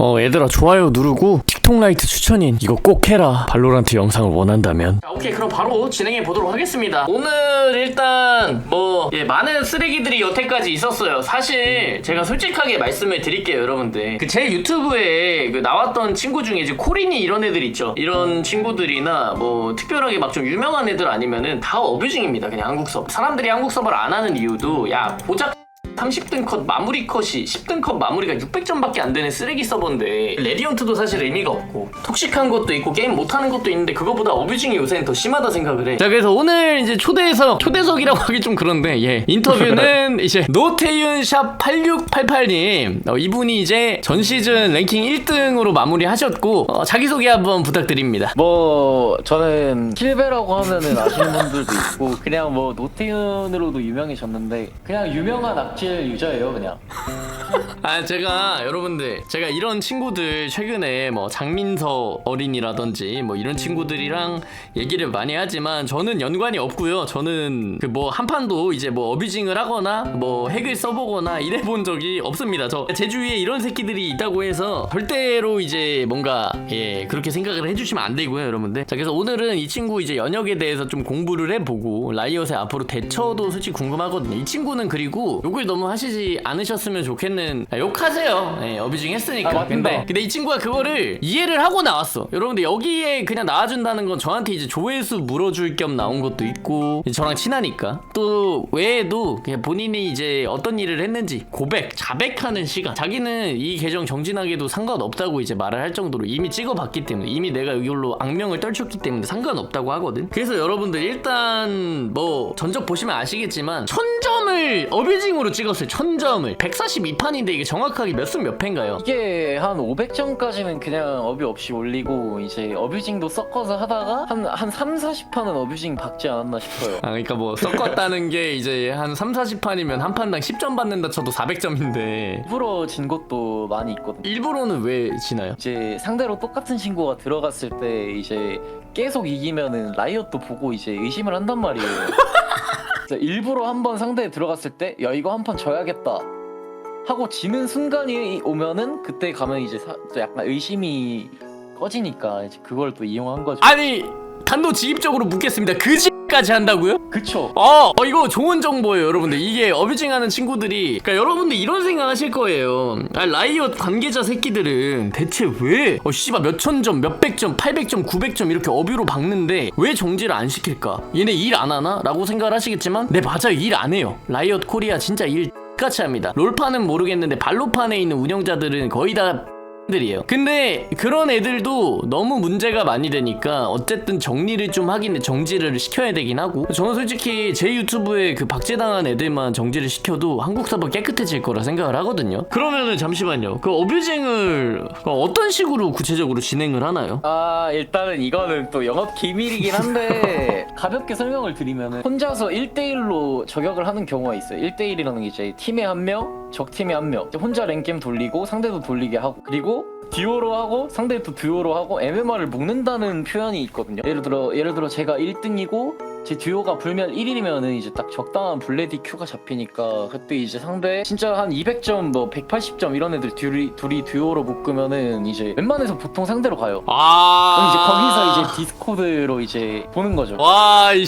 어 얘들아 좋아요 누르고 틱톡 라이트 추천인 이거 꼭 해라. 발로란트 영상을 원한다면. 자, 오케이. 그럼 바로 진행해 보도록 하겠습니다. 오늘 일단 뭐 예, 많은 쓰레기들이 여태까지 있었어요. 사실 제가 솔직하게 말씀을 드릴게요 여러분들. 그 제 유튜브에 그 나왔던 친구 중에 이제 코린이 이런 애들 있죠. 이런 친구들이나 뭐 특별하게 막 좀 유명한 애들 아니면은 다 어뷰징입니다 그냥 한국 섭 사람들이 한국 섭을 안 하는 이유도 야 고작 30등 컷 마무리 컷이 10등 컷 마무리가 600점밖에 안 되는 쓰레기 서버인데 레디언트도 사실 의미가 없고 톡식한 것도 있고 게임 못하는 것도 있는데 그거보다 어뷰징이 요새는 더 심하다 생각을 해. 자 그래서 오늘 이제 초대석 초대석이라고 하기 좀 그런데 예 인터뷰는 이제 노태윤 샵 8688님 어, 이분이 이제 전 시즌 랭킹 1등으로 마무리하셨고 어, 자기 소개 한번 부탁드립니다. 뭐 저는 킬베라고 하면은 아시는 분들도 있고 그냥 뭐 노태윤으로도 유명해졌는데 그냥 유명한 악질 유저예요 그냥. 아 제가 여러분들 제가 이런 친구들 최근에 뭐 장민서 어린이라든지 뭐 이런 친구들이랑 얘기를 많이 하지만 저는 연관이 없고요. 저는 그 뭐 한 판도 이제 뭐 어뷰징을 하거나 뭐 핵을 써보거나 이래 본 적이 없습니다. 저 제 주위에 이런 새끼들이 있다고 해서 절대로 이제 뭔가 예 그렇게 생각을 해주시면 안 되고요 여러분들. 자 그래서 오늘은 이 친구 이제 연역에 대해서 좀 공부를 해보고 라이엇의 앞으로 대처도 솔직히 궁금하거든요. 이 친구는 그리고 욕을 너무 하시지 않으셨으면 좋겠는 아, 욕하세요. 예, 어뷰징 했으니까. 아, 맞습니다. 근데 근데 이 친구가 그거를 이해를 하고 나왔어. 여러분들 여기에 그냥 나와준다는 건 저한테 이제 조회수 물어줄 겸 나온 것도 있고 저랑 친하니까. 또 외에도 그냥 본인이 이제 어떤 일을 했는지 고백 자백하는 시간. 자기는 이 계정 정진하게도 상관없다고 이제 말을 할 정도로 이미 찍어봤기 때문에 이미 내가 이걸로 악명을 떨쳤기 때문에 상관없다고 하거든. 그래서 여러분들 일단 뭐 전적 보시면 아시겠지만 천점을 어뷰징으로 찍었어요 천점을 142판인데 이게 정확하게 몇승몇 패인가요? 이게 한 500점까지는 그냥 어뷰 없이 올리고 이제 어뷰징도 섞어서 하다가 한, 한 3, 40판은 어뷰징 박지 않았나 싶어요 아 그러니까 뭐 섞었다는 게 이제 한 3, 40판이면 한 판당 10점 받는다 쳐도 400점인데 일부러 진 것도 많이 있거든요 일부러는 왜 지나요? 이제 상대로 똑같은 친구가 들어갔을 때 이제 계속 이기면은 라이엇도 보고 이제 의심을 한단 말이에요. 그래서 일부러 한 번 상대에 들어갔을 때 야 이거 한 판 져야겠다 하고 지는 순간이 오면은 그때 가면 이제 사- 또 약간 의심이 꺼지니까 이제 그걸 또 이용한 거죠. 아니 단도직입적으로 묻겠습니다 그 X까지 한다고요? 그쵸? 어, 어, 이거 좋은 정보예요 여러분들 이게 어뷰징하는 친구들이 그러니까 여러분들 이런 생각 하실 거예요 아, 라이엇 관계자 새끼들은 대체 왜 어, 씨발 몇천 점, 몇백 점, 팔백 점, 구백 점 이렇게 어뷰로 박는데 왜 정지를 안 시킬까 얘네 일 안 하나? 라고 생각을 하시겠지만 네 맞아요 일 안 해요 라이엇 코리아 진짜 일 같이 합니다 롤판은 모르겠는데 발로판에 있는 운영자들은 거의 다 들이에요. 근데 그런 애들도 너무 문제가 많이 되니까 어쨌든 정리를 좀 하긴 정지를 시켜야 되긴 하고 저는 솔직히 제 유튜브에 그 박제당한 애들만 정지를 시켜도 한국 서버 깨끗해질 거라 생각을 하거든요. 그러면은 잠시만요. 그 어뷰징을 어떤 식으로 구체적으로 진행을 하나요? 아 일단은 이거는 또 영업 기밀이긴 한데 가볍게 설명을 드리면은 혼자서 1대1로 저격을 하는 경우가 있어요 1대1이라는 게 이제 팀에 한 명 적팀에 한 명 혼자 랭겜 돌리고 상대도 돌리게 하고 그리고 듀오로 하고 상대도 듀오로 하고 MMR을 묶는다는 표현이 있거든요 예를 들어 예를 들어 제가 1등이고 제 듀오가 불멸 1일이면은 이제 딱 적당한 블레디 큐가 잡히니까 그때 이제 상대 진짜 한 200점 뭐 180점 이런 애들 둘이, 둘이 듀오로 묶으면은 이제 웬만해서 보통 상대로 가요 아. 그럼 이제 거기서 이제 디스코드로 이제 보는 거죠. 와, 이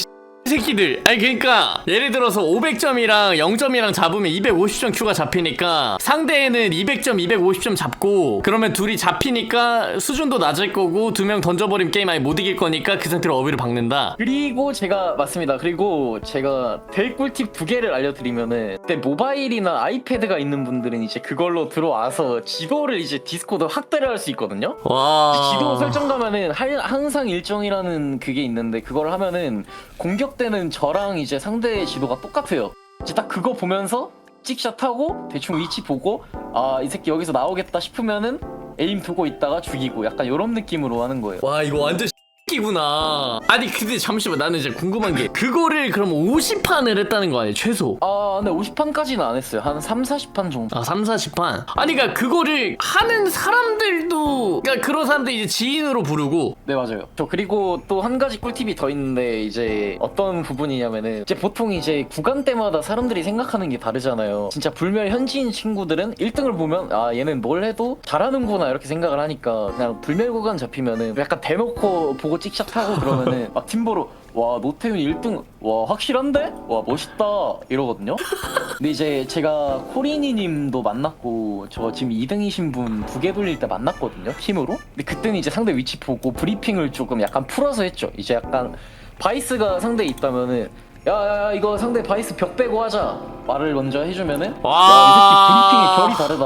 새끼들. 아니, 그러니까, 예를 들어서 500점이랑 0점이랑 잡으면 250점 큐가 잡히니까, 상대는 200점, 250점 잡고, 그러면 둘이 잡히니까 수준도 낮을 거고, 두 명 던져버리면 게임 아예 못 이길 거니까, 그 상태로 어비를 박는다. 그리고 제가 맞습니다. 그리고 제가 될 꿀팁 두 개를 알려드리면은 그때 모바일이나 아이패드가 있는 분들은 이제 그걸로 들어와서 지도를 이제 디스코드 확대를 할 수 있거든요. 와. 지도 설정 가면은 할- 항상 일정이라는 그게 있는데 그걸 하면은 공격 되는 저랑 이제 상대의 지도가 똑같아요. 이제 딱 그거 보면서 찍샷 하고 대충 위치 보고 아 이 새끼 여기서 나오겠다 싶으면은 에임 두고 있다가 죽이고 약간 이런 느낌으로 하는 거예요. 와, 이거 완전 끼구나. 아니 근데 잠시만 나는 이제 궁금한 게 그거를 그럼 50판을 했다는 거 아니에요 최소? 아 근데 50판까지는 안 했어요 한 3, 40판 정도 아 3, 40판. 아니 그러니까 그거를 하는 사람들도 그러니까 그런 사람들 이제 지인으로 부르고. 네 맞아요. 저 그리고 또 한 가지 꿀팁이 더 있는데 이제 어떤 부분이냐면은 이제 보통 이제 구간 때마다 사람들이 생각하는 게 다르잖아요. 진짜 불멸 현지인 친구들은 1등을 보면 아 얘는 뭘 해도 잘하는구나 이렇게 생각을 하니까 그냥 불멸 구간 잡히면은 약간 대놓고 보고 찍샷하고 그러면은 막 팀보로 와 노태윤이 1등 와 확실한데? 와 멋있다. 이러거든요? 근데 이제 제가 코리니 님도 만났고 저 지금 2등이신 분두개 돌릴 때 만났거든요 팀으로? 근데 그때는 이제 상대 위치 보고 브리핑을 조금 약간 풀어서 했죠. 이제 약간 바이스가 상대에 있다면은 야야야 이거 상대 바이스 벽 빼고 하자. 말을 먼저 해주면은 와. 야이 새끼 브리핑이 별이 다르다.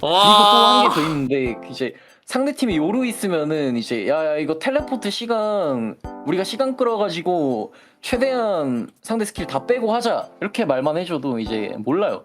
그리고 또한게더 있는데 그 이제 상대 팀이 요루 있으면은 이제 야 야 이거 텔레포트 시간 우리가 시간 끌어가지고 최대한 상대 스킬 다 빼고 하자 이렇게 말만 해줘도 이제 몰라요.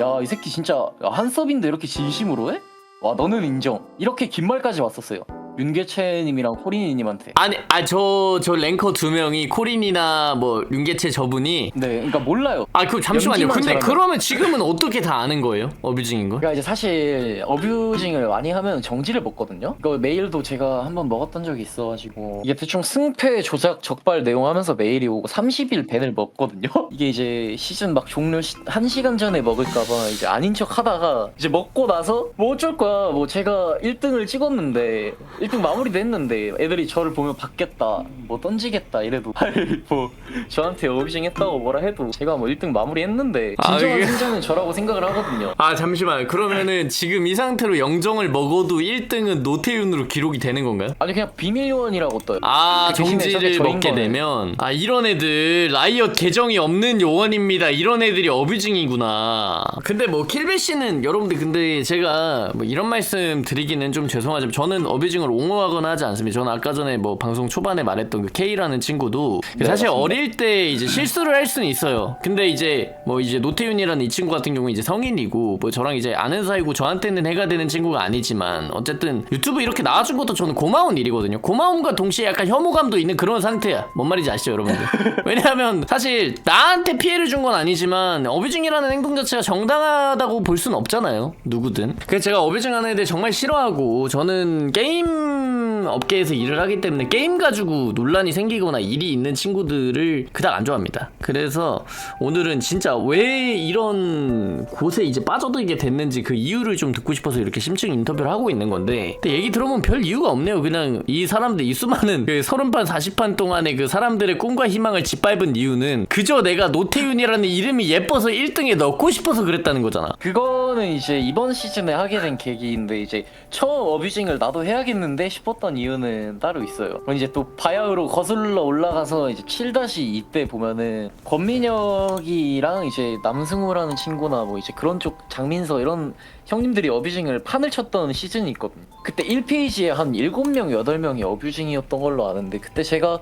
야 이 새끼 진짜 야, 한섭인데 이렇게 진심으로 해? 와 너는 인정. 이렇게 긴 말까지 왔었어요. 윤계채님이랑 코리니님한테. 아니 아저저 랭커 두 명이 코린이나 뭐 윤계채 저분이 네, 그러니까 몰라요. 아그 잠시만요. 연기만 근데 잘하면. 그러면 지금은 어떻게 다 아는 거예요? 어뷰징인 걸? 그러니까 이제 사실 어뷰징을 많이 하면 정지를 먹거든요. 그 메일도 제가 한번 먹었던 적이 있어가지고 이게 대충 승패 조작 적발 내용하면서 메일이 오고 30일 밴을 먹거든요. 이게 이제 시즌 막 종료 시, 1시간 전에 먹을까봐 이제 아닌 척 하다가 이제 먹고 나서 뭐 어쩔 거야. 뭐 제가 1등을 찍었는데 1등 마무리도 했는데 애들이 저를 보면 받겠다, 뭐 던지겠다 이래도 뭐 저한테 어뷰징 했다고 뭐라 해도 제가 뭐 1등 마무리했는데 아, 진정한 이게- 승자는 저라고 생각을 하거든요. 아 잠시만 그러면은 지금 이 상태로 영정을 먹어도 1등은 노태윤으로 기록이 되는 건가요? 아니 그냥 비밀 요원이라고 떠요. 아 그 대신에 정지를 저게 저인 먹게 거네. 되면 아 이런 애들 라이엇 계정이 없는 요원입니다 이런 애들이 어뷰징이구나 근데 뭐 킬베 씨는 여러분들 근데 제가 뭐 이런 말씀 드리기는 좀 죄송하지만 저는 어뷰징을 옹호하거나 하지 않습니다. 저는 아까 전에 뭐 방송 초반에 말했던 그 K라는 친구도 네, 사실 맞습니다. 어릴 때 이제 실수를 할 수는 있어요. 근데 이제 뭐 이제 노태윤이라는 이 친구 같은 경우 이제 성인이고 뭐 저랑 이제 아는 사이고 저한테는 해가 되는 친구가 아니지만 어쨌든 유튜브 이렇게 나와준 것도 저는 고마운 일이거든요. 고마움과 동시에 약간 혐오감도 있는 그런 상태야. 뭔 말인지 아시죠 여러분들? 왜냐하면 사실 나한테 피해를 준 건 아니지만 어뷰징이라는 행동 자체가 정당하다고 볼 수는 없잖아요 누구든. 그래서 제가 어뷰징 하는 애들 정말 싫어하고 저는 게임 Hmm. 업계에서 일을 하기 때문에 게임 가지고 논란이 생기거나 일이 있는 친구들을 그닥 안 좋아합니다. 그래서 오늘은 진짜 왜 이런 곳에 이제 빠져들게 됐는지 그 이유를 좀 듣고 싶어서 이렇게 심층 인터뷰를 하고 있는 건데 근데 얘기 들어보면 별 이유가 없네요. 그냥 이 사람들 이 수많은 그 30판 40판 동안의 그 사람들의 꿈과 희망을 짓밟은 이유는 그저 내가 노태윤이라는 이름이 예뻐서 1등에 넣고 싶어서 그랬다는 거잖아. 그거는 이제 이번 시즌에 하게 된 계기인데 이제 처음 어뷰징을 나도 해야겠는데 싶었던 이유는 따로 있어요. 이제 또 바야흐로 거슬러 올라가서 이제 7-2 때 보면은 권민혁이랑 이제 남승우라는 친구나 뭐 이제 그런 쪽 장민서 이런 형님들이 어뷰징을 판을 쳤던 시즌이 있거든요. 그때 1페이지에 한 7명, 8명이 어뷰징이었던 걸로 아는데 그때 제가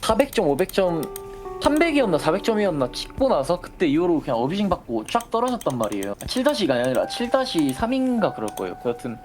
400점, 500점 300이었나 400점이었나 찍고 나서 그때 이후로 그냥 어뷰징 받고 쫙 떨어졌단 말이에요 7-2가 아니라 7-3인가 그럴 거예요 그 여튼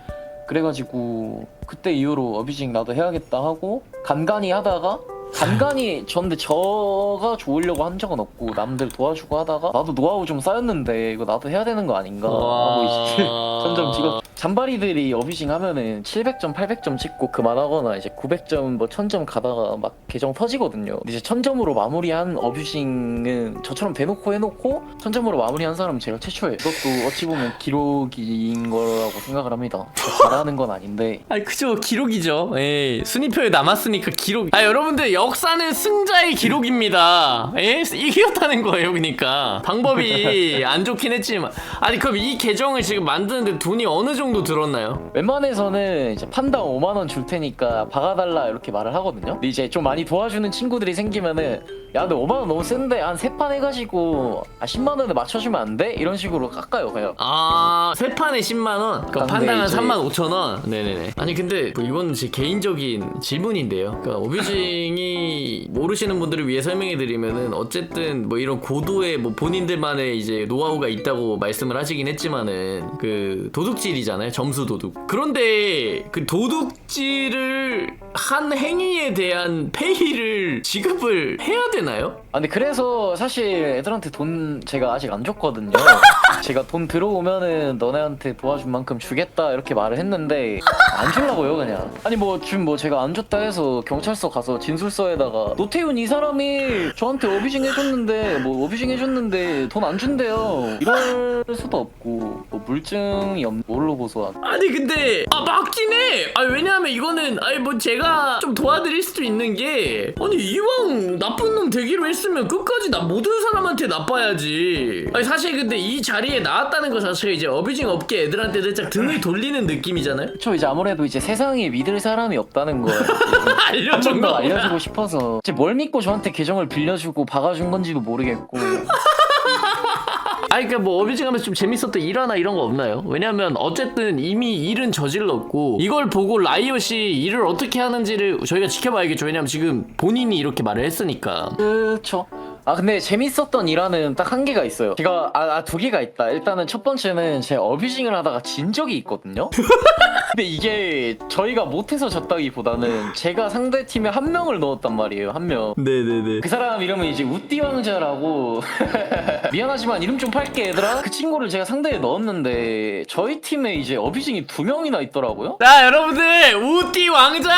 그래가지고 그때 이후로 어뷰징 나도 해야겠다 하고 간간히 하다가 간간히 전데 저가 좋으려고 한 적은 없고 남들 도와주고 하다가 나도 노하우 좀 쌓였는데 이거 나도 해야 되는 거 아닌가 하고 이제 점점 찍어 잔바리들이 어뷰징 하면은 700점, 800점 찍고 그만하거나 이제 900점, 뭐 1000점 가다가 막 계정 터지거든요. 근데 이제 1000점으로 마무리한 어뷰징은 저처럼 대놓고 해놓고 1000점으로 마무리한 사람은 제가 최초예요. 이것도 어찌 보면 기록인 거라고 생각을 합니다. 잘하는 건 아닌데. 아니 그죠. 기록이죠. 예. 순위표에 남았으니까 기록 아 여러분들 역사는 승자의 기록입니다. 예? 이겼다는 거예요 그러니까. 방법이 안 좋긴 했지만. 아니 그럼 이 계정을 지금 만드는데 돈이 어느 정도 들었나요? 웬만해서는 이제 판당 5만 원 줄 테니까 박아달라 이렇게 말을 하거든요. 근데 이제 좀 많이 도와주는 친구들이 생기면은 야 근데 5만 원 너무 센데 한 세 판 해가지고 아 10만 원에 맞춰주면 안 돼? 이런 식으로 깎아요 그냥 아, 세 판에 10만원? 그럼 아, 근데 판당 한 이제- 3만 5천원? 네네네. 아니, 근데 뭐 이건 제 개인적인 질문인데요. 그러니까 오비징이 모르시는 분들을 위해 설명해드리면은 어쨌든 뭐 이런 고도의 뭐 본인들만의 이제 노하우가 있다고 말씀을 하시긴 했지만은 그 도둑질이잖아요. 점수 도둑. 그런데 그 도둑질을 한 행위에 대한 페이를 지급을 해야 되나요? 아 근데 그래서 사실 애들한테 돈 제가 아직 안 줬거든요 제가 돈 들어오면은 너네한테 도와준 만큼 주겠다 이렇게 말을 했는데 안 주려고요 그냥 아니 뭐 지금 뭐 제가 안 줬다 해서 경찰서 가서 진술서에다가 노태훈 이 사람이 저한테 어비징 해줬는데 뭐 어비징 해줬는데 돈 안 준대요 이럴 수도 없고 뭐 물증이 없 뭘로 고소하 아니 근데 아 맞긴 해. 아 왜냐하면 이거는 아니 뭐 제가 좀 도와드릴 수도 있는 게 아니 이왕 나쁜 놈 되기로 했으면 끝까지 나 모든 사람한테 나빠야지. 아니 사실 근데 이 자리 에 나왔다는 것 자체가 이제 어뷰징 업계 애들한테 살짝 등을 돌리는 느낌이잖아요. 그쵸 이제 아무래도 이제 세상에 믿을 사람이 없다는 거예요 알려준 좀더 거 알려주고 싶어서 이제 뭘 믿고 저한테 계정을 빌려주고 박아준 건지도 모르겠고 아니 그러니까 뭐 어뷰징 하면서 좀 재밌었던 일화나 이런 거 없나요? 왜냐면 어쨌든 이미 일은 저질렀고 이걸 보고 라이엇이 일을 어떻게 하는지를 저희가 지켜봐야겠죠. 왜냐면 지금 본인이 이렇게 말을 했으니까. 그쵸 아 근데 재밌었던 일화는 딱 한 개가 있어요. 제가 아, 아, 두 개가 있다. 일단은 첫 번째는 제가 어뷰징을 하다가 진 적이 있거든요. 근데 이게 저희가 못해서 졌다기보다는 제가 상대 팀에 한 명을 넣었단 말이에요 한 명. 네네네. 그 사람 이름은 이제 우띠 왕자라고. 미안하지만 이름 좀 팔게 얘들아. 그 친구를 제가 상대에 넣었는데 저희 팀에 이제 어뷰징이 두 명이나 있더라고요. 자 여러분들 우띠 왕자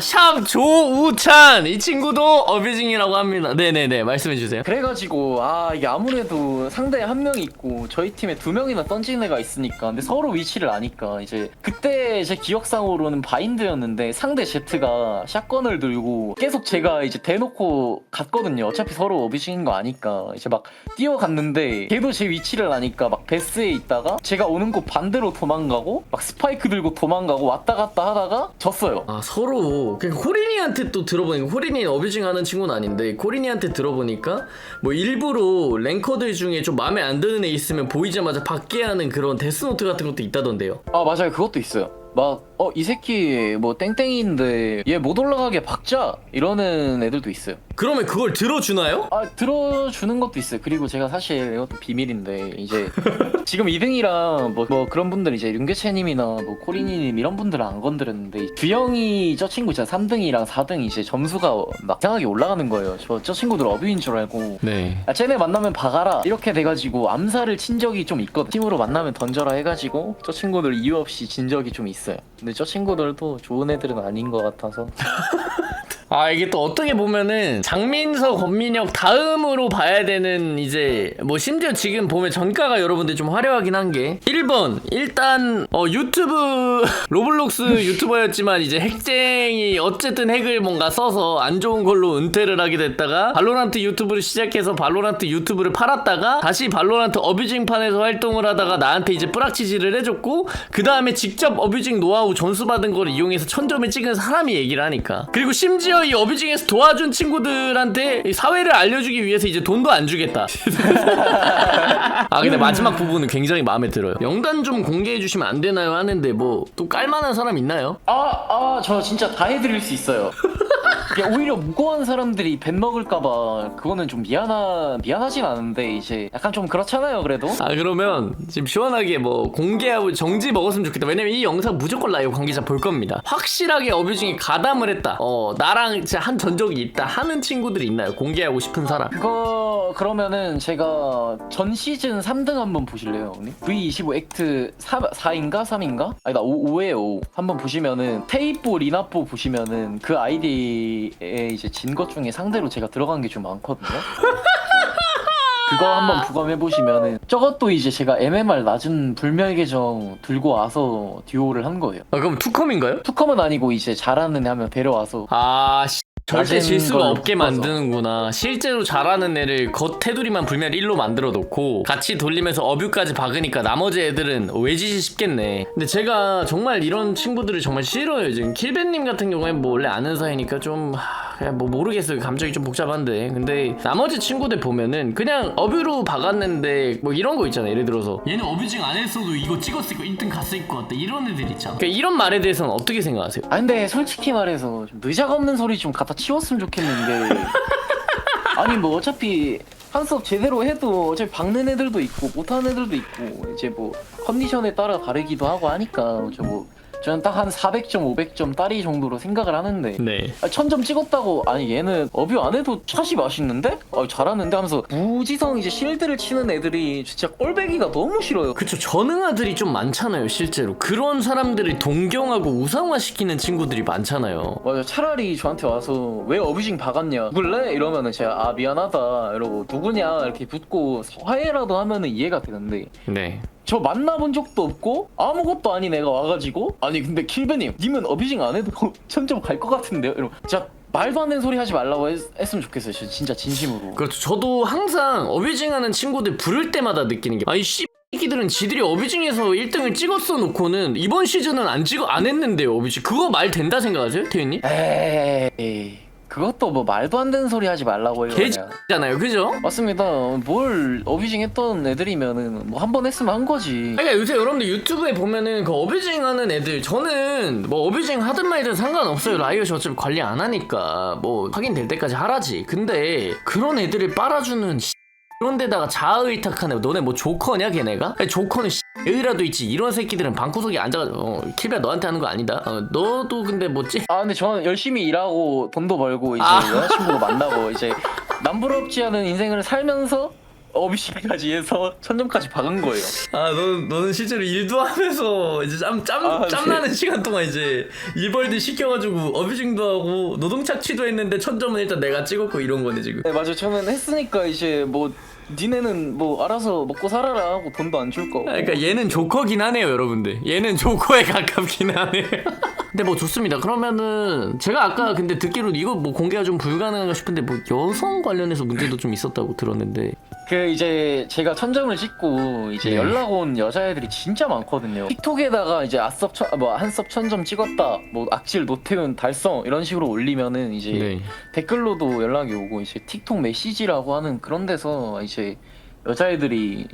샵 조우찬. 이 친구도 어뷰징이라고 합니다. 네네네 말씀해 주세요 그래가지고 아 이게 아무래도 상대에 한 명이 있고 저희 팀에 두 명이나 던진 애가 있으니까 근데 서로 위치를 아니까 이제 그때 제 기억상으로는 바인드였는데 상대 제트가 샷건을 들고 계속 제가 이제 대놓고 갔거든요. 어차피 서로 어비싱인 거 아니까 이제 막 뛰어갔는데 걔도 제 위치를 아니까 막 베스에 있다가 제가 오는 곳 반대로 도망가고 막 스파이크 들고 도망가고 왔다 갔다 하다가 졌어요. 아 서로. 그러니까 코리니한테 또 들어보니까 코리니 어뷰징 하는 친구는 아닌데 코리니한테 들어보니까 뭐 일부러 랭커들 중에 좀 마음에 안 드는 애 있으면 보이자마자 받게 하는 그런 데스노트 같은 것도 있다던데요. 아 맞아요. 그것도 있어요. 막어 이 새끼 뭐 땡땡이인데 얘 못 올라가게 박자? 이러는 애들도 있어요. 그러면 그걸 들어주나요? 아 들어주는 것도 있어요. 그리고 제가 사실 이것도 비밀인데 이제 지금 2등이랑 뭐, 뭐 그런 분들 이제 윤계채님이나 뭐 코리니님 이런 분들은 안 건드렸는데 규영이 저 친구 있잖아 3등이랑 4등 이제 점수가 막 이상하게 올라가는 거예요. 저, 저 친구들 어뷰인 줄 알고. 네. 아, 쟤네 만나면 박아라. 이렇게 돼가지고 암살을 친 적이 좀 있거든 팀으로 만나면 던져라 해가지고 저 친구들 이유 없이 진 적이 좀 있어요 근데 저 친구들도 좋은 애들은 아닌 것 같아서 아 이게 또 어떻게 보면은 장민서 권민혁 다음으로 봐야 되는 이제 뭐 심지어 지금 보면 전가가 여러분들 좀 화려하긴 한 게 1번 일단 어 유튜브 로블록스 유튜버였지만 이제 핵쟁이 어쨌든 핵을 뭔가 써서 안 좋은 걸로 은퇴를 하게 됐다가 발로란트 유튜브를 시작해서 발로란트 유튜브를 팔았다가 다시 발로란트 어뷰징판에서 활동을 하다가 나한테 이제 뿌락치지를 해줬고 그 다음에 직접 어뷰징 노하우 전수 받은 걸 이용해서 천점을 찍은 사람이 얘기를 하니까. 그리고 심지어 이 어뷰징에서 도와준 친구들한테 이 사회를 알려주기 위해서 이제 돈도 안 주겠다 아 근데 마지막 부분은 굉장히 마음에 들어요 영단 좀 공개해 주시면 안 되나요 하는데 뭐 또 깔만한 사람 있나요? 아, 아, 저 진짜 다 해드릴 수 있어요. 이게 오히려 무고한 사람들이 뱃 먹을까봐 그거는 좀 미안하 미안하진 않은데 이제 약간 좀 그렇잖아요 그래도. 아 그러면 지금 시원하게 뭐 공개하고 정지 먹었으면 좋겠다 왜냐면 이 영상 무조건 라이브 관계자 볼 겁니다 확실하게 어뷰징이 가담을 했다 어 나랑 진짜 한 전적이 있다 하는 친구들이 있나요 공개하고 싶은 사람 그거 그러면은 제가 전 시즌 3등 한번 보실래요, 형님? V25 액트 4, 4인가 3인가? 아니 나 5, 5에요 5. 한번 보시면은 테이프 리나포 보시면은 그 아이디 에 이제 진 것 중에 상대로 제가 들어간 게 좀 많거든요. 그거 한번 부검해 보시면은 저것도 이제 제가 MMR 낮은 불멸 계정 들고 와서 듀오를 한 거예요. 아 그럼 투컴인가요? 투컴은 아니고 이제 잘하는 애 하면 데려와서 아 씨, 절대 질 수가 걸 없게. 만드는구나. 실제로 잘하는 애를 겉 테두리만 불멸 1로 만들어 놓고 같이 돌리면서 어뷰까지 박으니까 나머지 애들은 외지시 쉽겠네. 근데 제가 정말 이런 친구들을 정말 싫어요. 지금 킬벤님 같은 경우에 뭐 원래 아는 사이니까 좀 하, 그냥 뭐 모르겠어요. 감정이 좀 복잡한데. 근데 나머지 친구들 보면은 그냥 어뷰로 박았는데 뭐 이런 거 있잖아요. 예를 들어서. 얘는 어뷰징 안 했어도 이거 찍었을 거 1등 갔을 것 같다 이런 애들 있잖아. 그러니까 이런 말에 대해서는 어떻게 생각하세요? 아 근데 솔직히 말해서 좀 의자가 없는 소리 좀 갖다 치웠으면 좋겠는 게 아니 뭐 어차피 한 수업 제대로 해도 어차피 박는 애들도 있고 못하는 애들도 있고 이제 뭐 컨디션에 따라 다르기도 하고 하니까 저뭐 저는 딱 한 400점, 500점 딸이 정도로 생각을 하는데. 네. 아, 천점 찍었다고. 아니 얘는 어뷰 안 해도 샷이 맛있는데? 아, 잘하는데 하면서 무지성 이제 실드를 치는 애들이 진짜 꼴배기가 너무 싫어요. 그쵸. 전응아들이 좀 많잖아요 실제로. 그런 사람들을 동경하고 우상화시키는 친구들이 많잖아요. 맞아 차라리 저한테 와서 왜 어뷰징 박았냐? 누굴래? 이러면은 제가 아 미안하다. 이러고 누구냐? 이렇게 붙고 화해라도 하면은 이해가 되는데 네 저 만나본 적도 없고 아무것도 아닌 애가 와가지고 아니 근데 킬베님 님은 어뷰징 안 해도 천점 갈 것 같은데요? 이러고 진짜 말도 안 되는 소리 하지 말라고 했, 했으면 좋겠어요 진짜, 진짜 진심으로 그렇죠 저도 항상 어뷰징하는 친구들 부를 때마다 느끼는 게 아이 씨 새끼들은 지들이 어뷰징에서 1등을 찍었어 놓고는 이번 시즌은 안 찍어 안 했는데요 어뷰징 그거 말 된다 생각하세요 태윤님? 에이 그것도 뭐 말도 안 되는 소리 하지 말라고 해요 그냥. 개잖아요 그죠? 맞습니다 뭘 어뷰징 했던 애들이면은 뭐 한 번 했으면 한 거지 그러니까 요새 여러분들 유튜브에 보면은 그 어뷰징 하는 애들 저는 뭐 어뷰징 하든 말든 상관없어요 라이엇이 어차피 관리 안 하니까 뭐 확인될 때까지 하라지 근데 그런 애들을 빨아주는 씨, 그런 데다가 자의탁하네 너네 뭐 조커냐 걔네가? 아니, 조커는 씨, 여기라도 있지 이런 새끼들은 방구석에 앉아가지고 어, 킬베 너한테 하는 거 아니다 어, 너도 근데 뭐 찌... 아 근데 저는 열심히 일하고 돈도 벌고 이제 아. 여자친구도 만나고 이제 남부럽지 않은 인생을 살면서 어비싱까지 해서 천점까지 박은 거예요. 아, 너는, 너는 실제로 일도 하면서 이제 짬, 짬, 아, 네. 짬나는 시간 동안 이제 일벌들 시켜가지고 어뷰징도 하고 노동착취도 했는데 천점은 일단 내가 찍었고 이런 거네, 지금. 네 맞아 저는 했으니까 이제 뭐 니네는 뭐 알아서 먹고 살아라 하고 돈도 안 줄 거. 아, 그러니까 얘는 조커긴 하네요, 여러분들. 얘는 조커에 가깝긴 하네요. 근데 뭐 좋습니다. 그러면은 제가 아까 근데 듣기로 이거 뭐 공개가 좀 불가능한가 싶은데 뭐 여성 관련해서 문제도 좀 있었다고 들었는데 그 이제 제가 천점을 찍고 이제 네. 연락 온 여자애들이 진짜 많거든요. 틱톡에다가 이제 아섭 뭐 한섭 천점 찍었다, 뭐 악질 노태운 달성 이런 식으로 올리면은 이제 네. 댓글로도 연락이 오고 이제 틱톡 메시지라고 하는 그런 데서 이제 여자애들이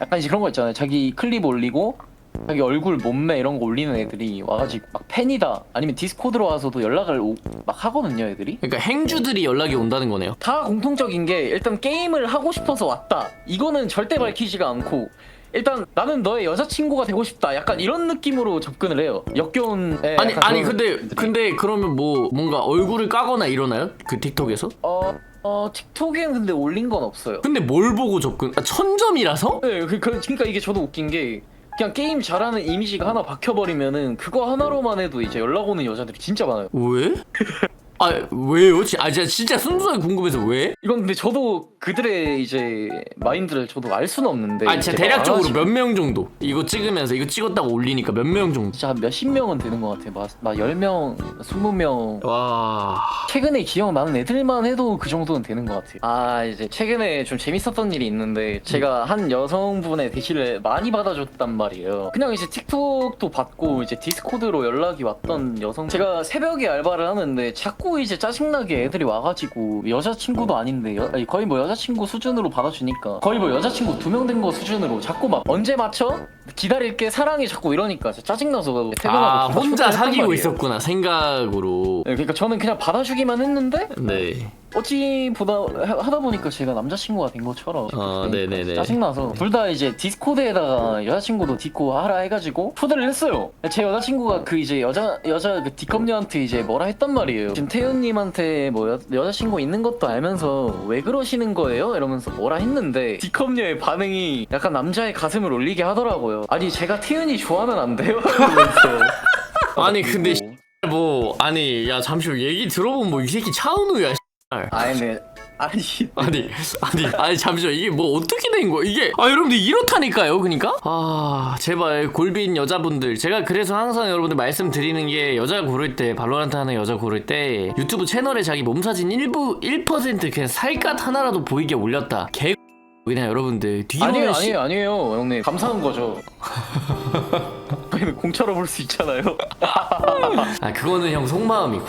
약간 이제 그런 거 있잖아요. 자기 클립 올리고 자기 얼굴 몸매 이런 거 올리는 애들이 와가지고 막 팬이다 아니면 디스코드로 와서도 연락을 오- 막 하거든요, 애들이. 그러니까 행주들이 연락이 온다는 거네요. 다 공통적인 게 일단 게임을 하고 싶어서 왔다. 이거는 절대 밝히지가 않고 일단 나는 너의 여자친구가 되고 싶다. 약간 이런 느낌으로 접근을 해요. 역겨운 애 아니 약간 아니 그런 근데 애들이. 근데 그러면 뭐 뭔가 얼굴을 까거나 이러나요? 그 틱톡에서? 어, 어 틱톡엔 근데 올린 건 없어요. 근데 뭘 보고 접근? 아, 천점이라서? 네, 그, 그, 그러니까 이게 저도 웃긴 게 그냥 게임 잘하는 이미지가 하나 박혀버리면은 그거 하나로만 해도 이제 연락 오는 여자들이 진짜 많아요. 왜? 아 왜요? 지- 아 진짜, 진짜 순수하게 궁금해서 왜? 이건 근데 저도 그들의 이제 마인드를 저도 알 수는 없는데. 아 진짜 대략적으로 말하지- 몇명 정도? 이거 찍으면서 이거 찍었다고 올리니까 몇 명 정도? 진짜 한 몇십 명은 되는 것 같아. 막, 막 10명, 20명. 와 최근에 기억나는 애들만 해도 그 정도는 되는 것 같아요. 아, 이제 최근에 좀 재밌었던 일이 있는데, 제가 한 여성분의 대시를 많이 받아줬단 말이에요. 그냥 이제 틱톡도 받고, 이제 디스코드로 연락이 왔던 여성. 제가 새벽에 알바를 하는데, 자꾸 이제 짜증나게 애들이 와가지고, 여자친구도 아닌데, 여- 아니, 거의 뭐 여자친구 수준으로 받아주니까, 거의 뭐 여자친구 두 명 된 거 수준으로 자꾸 막, 언제 맞춰? 기다릴게, 사랑해, 자꾸 이러니까, 진짜 짜증나서 퇴근하고 아 혼자 사귀고 말이에요. 있었구나 생각으로 네, 그러니까 저는 그냥 받아주기만 했는데 네 어찌 보다 하- 하다 보니까 제가 남자친구가 된 것처럼 어, 그러니까 네네네. 짜증나서 둘 다 이제 디스코드에다가 여자친구도 디코 하라 해가지고 초대를 했어요 제 여자친구가 그 이제 여자 여자 그 디컴녀한테 이제 뭐라 했단 말이에요 지금 태윤님한테 뭐 여, 여자친구 있는 것도 알면서 왜 그러시는 거예요? 이러면서 뭐라 했는데 디컴녀의 반응이 약간 남자의 가슴을 울리게 하더라고요 아니 제가 태윤이 좋아하면 안 돼요? 이러면서 아니 근데 그리고- 뭐 아니 야 잠시 얘기 들어보면 뭐 이 새끼 차은우야 아니 네. 아니. 아니 아니 아니 잠시만 이게 뭐 어떻게 된 거야? 이게 아 여러분들 이렇다니까요 그니까? 아 제발 골빈 여자분들. 제가 그래서 항상 여러분들 말씀드리는 게 여자 고를 때 발로란트 하는 여자 고를 때 유튜브 채널에 자기 몸사진 일부 1% 그냥 살갗 하나라도 보이게 올렸다. 개 그냥 여러분들 뒤로는 아니에요 씨- 아니에요 아니에요. 형님 감사한 거죠. 공짜로 볼 수 있잖아요. 아 그거는 형 속마음이고